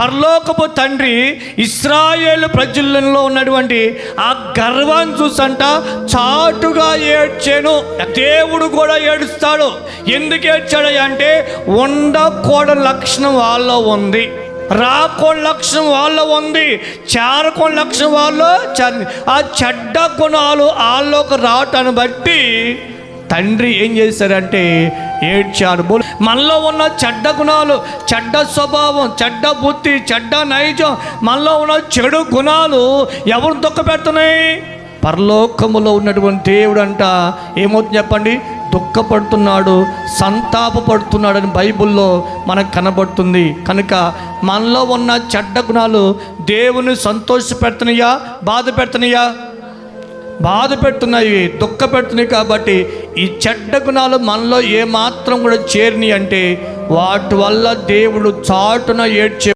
పరలోకపు తండ్రి ఇస్రాయేల్ ప్రజల్లో ఉన్నటువంటి ఆ గర్వాన్ని చూసంట చాటుగా ఏడ్చాను. దేవుడు కూడా ఏడుస్తాడు. ఎందుకు ఏడ్చాడు అంటే ఉండకూడని లక్షణం వాళ్ళలో ఉంది. రాకోని లక్షణం వాళ్ళలో ఉంది. చేరకోని లక్షణం వాళ్ళు ఆ చెడ్డ గుణాలు వాళ్ళలోకి రావటాన్ని బట్టి తండ్రి ఏం చేశారంటే ఏడ్చాడు. బోల్ మనలో ఉన్న చెడ్డ గుణాలు చెడ్డ స్వభావం చెడ్డ బుద్ధి చెడ్డ నైజం మనలో ఉన్న చెడు గుణాలు ఎవరు దుఃఖ పెడుతున్నాయి పరలోకములో ఉన్నటువంటి దేవుడు అంట ఏమవుతుంది చెప్పండి? దుఃఖపడుతున్నాడు సంతాపపడుతున్నాడని అని బైబిల్లో మనకు కనబడుతుంది. కనుక మనలో ఉన్న చెడ్డ గుణాలు దేవుని సంతోషపెడుతున్నాయా? బాధ పెడుతున్నాయా బాధ పెడుతున్నాయి దుఃఖ పెడుతున్నాయి కాబట్టి ఈ చెడ్డ గుణాలు మనలో ఏమాత్రం కూడా చేరినాయి అంటే వాటి వల్ల దేవుడు చాటున ఏడ్చే